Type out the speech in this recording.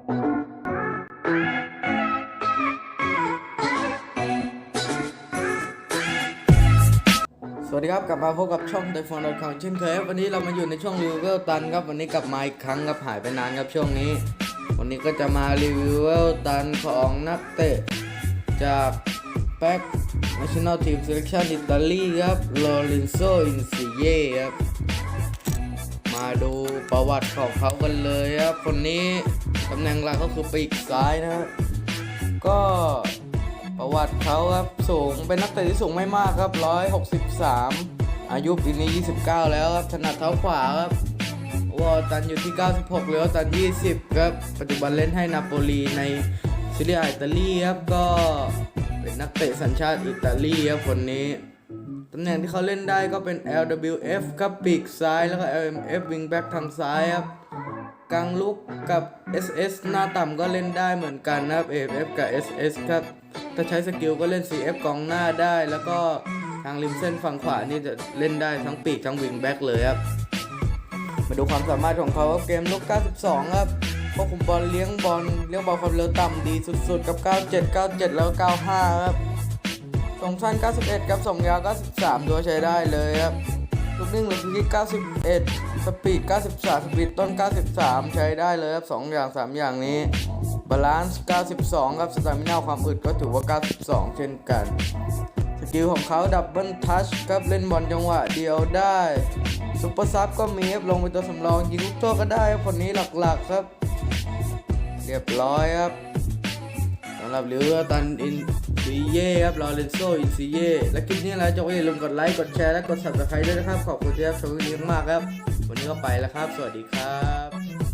สวัสดีครับ กลับมาพบกับช่องไดฟอนดอทคอมเช่นเคยวันนี้เรามาอยู่ในช่วงรีวิวเวลตันครับ วันนี้กลับมาอีกครั้งครับหายไปนานครับช่วงนี้ วันนี้ก็จะมารีวิวเวลตันของนักเตะ จากแบ็ก National Team Selection อิตาลีครับลอเรนโซอินซิเย่ครับ มาดูประวัติของเขากันเลยครับ คนนี้ตำแหน่งหลักก็คือปีกซ้ายนะก็ประวัติเขาครับสูงเป็นนักเตะที่สูงไม่มากครับ 163 อายุปีนี้ 29 แล้วครับถนัดเท้าขวาครับวอลตันอยู่ที่ 96เหลือตัน 20 ครับ ปัจจุบันเล่นให้นาโปลีในซีเรียอิตาลีครับ ก็เป็นนักเตะสัญชาติอิตาลีครับคนนี้ ตำแหน่งที่เขาเล่นได้ก็เป็น LWF ครับปีกซ้ายแล้วก็ LMF wing back ทางซ้ายครับกลางลุกกับ SS หน้าต่ำก็เล่นได้เหมือนกันนะครับ AFF กับ SS ครับถ้าใช้สกิลก็เล่น CF กองหน้าได้ แล้วก็ทางริมเส้นฝั่งขวานี่จะเล่นได้ทั้งปีกทั้งวิงแบ็กเลยครับมาดูความสามารถของเขาเกมลุก 92 ครับควบคุมบอลเลี้ยงบอลเลี้ยงบอลความเร็วต่ำดีสุดๆ กับ 97 97 แล้ว 95 ครับ งสั้น 91 กับส่งยาว 93 ตัวใช้ได้เลยครับลูกนิ่งหรือที่91 สปีด 93 สปีดต้น 93 ใช้ได้เลยครับ 2 อย่าง 3 อย่างนี้ บาลานซ์ 92 ครับสตามิน่าความอึดก็ถือว่า 92 เช่นกัน สกิลของเขาดับเบิลทัชครับเล่นบอลจังหวะเดียวได้ซุปเปอร์ซับก็มีครับลงเป็นตัวสำรองยิงลูกโทษก็ได้ครับคนนี้หลักๆครับ เรียบร้อยครับ สำหรับลิเวอตันอินซีเย่ครับลอเรนโซอินซีเย่และคลิปนี้แล้วจะอย่าลืมกดไลค์กดแชร์และกด subscribe ด้วยนะครับ ขอบคุณที่รับชมคลิปนี้มากครับ วันนี้ก็ไปแล้วครับ สวัสดีครับ